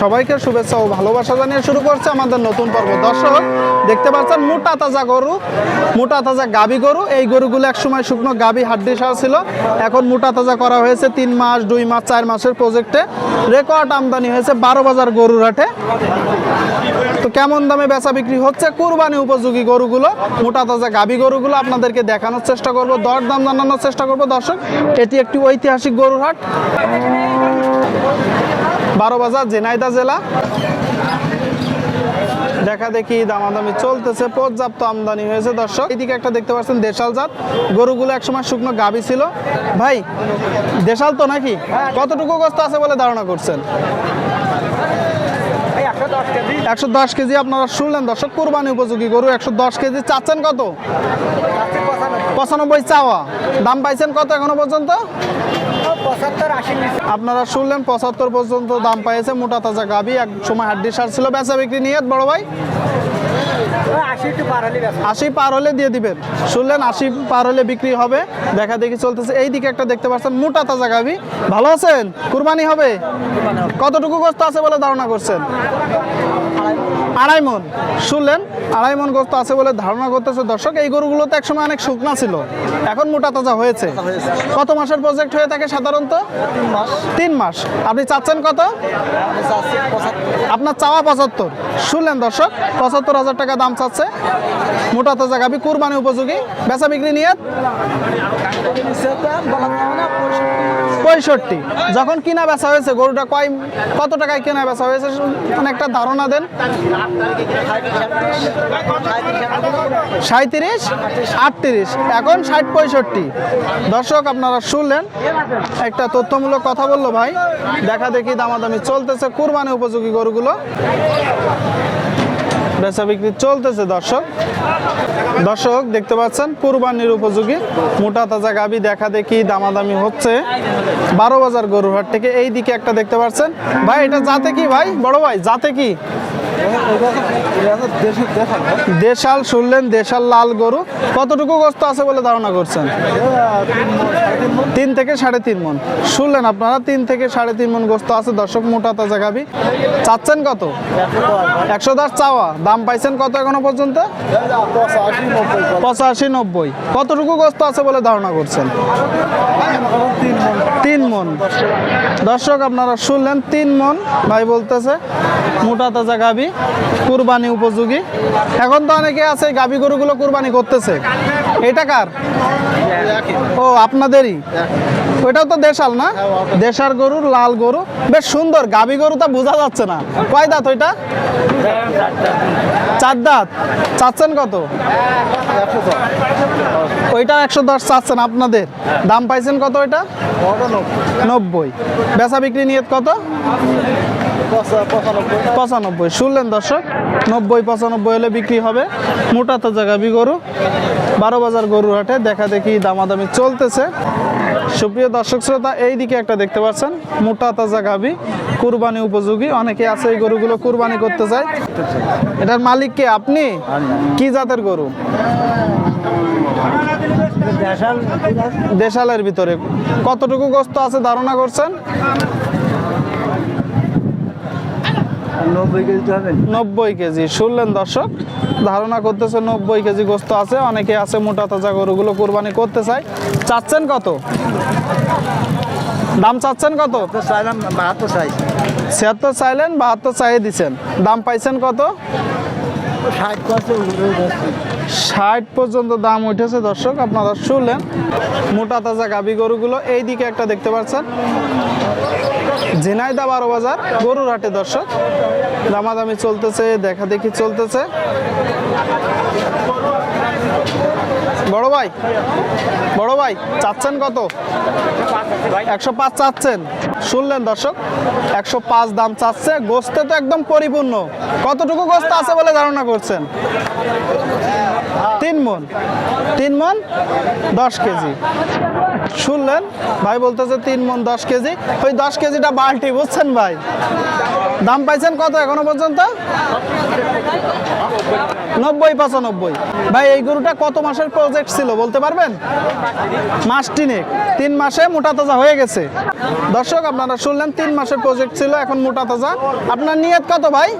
সবাইকে শুভেচ্ছা ও ভালোবাসা জানিয়ে শুরু করছে আমাদের নতুন পর্ব। দর্শক, দেখতে পাচ্ছেন মোটা তাজা গরু, মোটা তাজা গাবি গরু। এই গরুগুলো একসময় শুকনো গাবি হাড্ডি সার ছিল। এখন মোটা তাজা করা হয়েছে তিন মাস, দুই মাস, চার মাসের প্রজেক্টে রেকর্ড আমদানি হয়েছে বারো বাজার গরুর হাটে। তো কেমন দামে বেচা বিক্রি হচ্ছে? কুরবানি উপযোগী গরুগুলো, মোটা তাজা গাবি গরুগুলো আপনাদেরকে দেখানোর চেষ্টা করব দর দাম জানানোর চেষ্টা করব। দর্শক, এটি একটি ঐতিহাসিক গরুর হাট। বারো বাজার জেনাইদা জেলা। দেখা দেখি দামাদামি চলতেছে, পর্যাপ্ত আমদানি হয়েছে দর্শক। এদিকে একটা দেখতে পাচ্ছেন দেশাল জাত। গরুগুলো একসময় শুকনো গাবি ছিল। ভাই, দেশাল তো নাকি? কতটুকু গোস্ত আছে বলে ধারণা করছেন? একশো দশ কেজি আপনারা শুনলেন দর্শক, কোরবানি উপযোগী গরু একশো দশ কেজি। চাচ্ছেন কত? পঁচানব্বই চাওয়া। দাম পাইছেন কত এখনও পর্যন্ত? আপনারা শুনলেন পঁচাত্তর পর্যন্ত দাম পাইছে মোটা তাজা গাবি এক সময় হাড্ডি সার ছিল বেচা বিক্রি নিয়ে বড় ভাই? আশি পার হলে দিয়ে দিবেন। শুনলেন আশি পার হলে বিক্রি হবে। দেখা দেখি চলতেছে। এই দিকে একটা দেখতে পাচ্ছেন মোটা তাজা গাবি ভালো আছেন? কুরবানি হবে। কতটুকু গোস্ত আছে বলে ধারণা করছেন? আড়াই মন। শুনলেন আড়াই মন গোস্ত আছে বলে ধারণা করতেছে। দর্শক, এই গরুগুলো তো একসময় অনেক শুকনা ছিল। এখন মোটা তাজা হয়েছে। কত মাসের প্রজেক্ট হয়ে থাকে সাধারণত? তিন মাস। আপনি চাচ্ছেন কত? আপনার চাওয়া পঁচাত্তর। শুনলেন দর্শক, পঁচাত্তর হাজার টাকা দাম চাচ্ছে। মোটা তাজা গাবি কুরবানি উপযোগী। বেচা বিক্রি নিয়ে পঁয়ষট্টি। যখন কিনা বেচা হয়েছে, গরুটা কয় কত টাকায় কেনা বেচা হয়েছে? একটা ধারণা দেন। সাঁত্রিশ আটত্রিশ, এখন ষাট পঁয়ষট্টি। দর্শক, আপনারা শুনলেন, একটা তথ্যমূলক কথা বলল ভাই। দেখা দেখি দামাদামি চলতেছে, কুরবানি উপযোগী গরুগুলো। বেচা বিক্রি চলতেছে, দর্শক। দর্শক, দেখতে পাচ্ছেন, কুরবানির উপযোগী। মোটা তাজা গাবি, দেখা দেখি দামাদামি হচ্ছে। বারো বাজার গরুর হাট থেকে এই দিকে একটা দেখতে পাচ্ছেন। ভাই, এটা যাতে কি ভাই? বড় ভাই যাতে কি? দেশাল শুনলেন, দেশাল লাল গরু। কতটুকু গোস্ত আছে বলে ধারণা করছেন? তিন থেকে সাড়ে তিন মন। শুনলেন আপনারা, তিন থেকে সাড়ে তিন মন গোস্ত আছে, দর্শক মোটা তাজা গাবি। চাচ্ছেন কত? একশো দশ চাওয়া। দাম পাইছেন কত এখনও পর্যন্ত? পঁচাশি নব্বই। কতটুকু গোস্ত আছে বলে ধারণা করছেন? তিন মন। দর্শক, আপনারা শুনলেন, তিন মন, ভাই বলতেছে, মোটা তাজা গাবি। কুরবানি উপযোগী। এখন তো অনেকে আছে, গাবি গরুগুলো কুরবানি করতেছে। এটা কার? ও, আপনাদেরই? ওইটাও তো দেশাল না? দেশার গরুর লাল গরু। বেশ সুন্দর, গাবি গরু তা বোঝা যাচ্ছে না। কয় দাঁত ওইটা? চার দাঁত। চাচ্ছেন কত? ওইটা একশো দশ চাচ্ছেন আপনাদের। দাম পাইছেন কত ওইটা? নব্বই। বেচা বিক্রি নিয়ে কত? পঁচানব্বই। শুনলেন দর্শক নব্বই পঁচানব্বই হলে বিক্রি হবে। মোটা তাজা গাবি গরু বারো বাজার গরুর হাটে দেখা দেখি দামাদামি চলতেছে। সুপ্রিয় দর্শক শ্রোতা এই দিকে একটা দেখতে পাচ্ছেন মোটা তাজা গাবি কুরবানি উপযোগী। অনেকে আছে এই গরুগুলো কুরবানি করতে চায় এটার মালিক কে? আপনি? কি জাতের গরু? দেশালের ভিতরে। কতটুকু গোস্ত আছে ধারণা করছেন? নব্বই কেজি তো হবে নব্বই কেজি। শুনলেন দর্শক ধারণা করতেছে নব্বই কেজি গোস্ত আছে অনেকে আছে মোটা তাজা গরুগুলো কোরবানি করতে চায়। চাচ্ছেন কত? দাম চাচ্ছেন কত? চাইলাম বাহাত্তর চাই। ছিয়াত্তর চাইলেন বাহাত্তর চাইয়ে দিচ্ছেন দাম পাইছেন কত? ষাট পর্যন্ত দাম উঠেছে দর্শক আপনারা শুনলেন। মোটা তাজা গাবি গরুগুলো এই দিকে একটা দেখতে পাচ্ছেন। ঝিনাইদা বারো বাজার, গরুর হাটে দর্শক। দামাদামি চলতেছে, দেখা দেখি চলতেছে। বড় ভাই বড় ভাই, চাচ্ছেন কত? একশো পাঁচ চাচ্ছেন। শুনলেন দর্শক, একশো পাঁচ দাম চাচ্ছে, গোস্তে তো একদম পরিপূর্ণ। কতটুকু গোস্ত আছে বলে ধারণা করছেন? তিন মন তিন মন দশ কেজি। শুনলেন? ভাই বলতেছে তিন মন দশ কেজি। ওই দশ কেজিটা বাল্টি বুঝছেন ভাই? দাম পাইছেন কত এখনও পর্যন্ত? নব্বই পঁচানব্বই। ভাই এই গরুটা কত মাসের প্রজেক্ট ছিল বলতে পারবেন? মাস তিনেক। তিন মাসে মোটা তাজা হয়ে গেছে। দর্শক আপনারা শুনলেন তিন মাসের প্রজেক্ট ছিল এখন মোটা তাজা। আপনার নিয়ত কত ভাই?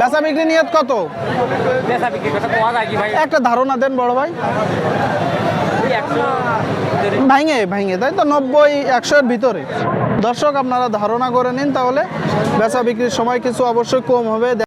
বেচা বিক্রি নিয়ত কত? একটা ধারণা দেন বড় ভাই? ভাঙে ভাঙে, তাই তো? নব্বই একশোর ভিতরে। দর্শক, আপনারা ধারণা করে নিন তাহলে। বেচা বিক্রির সময় কিছু অবশ্যই কম হবে।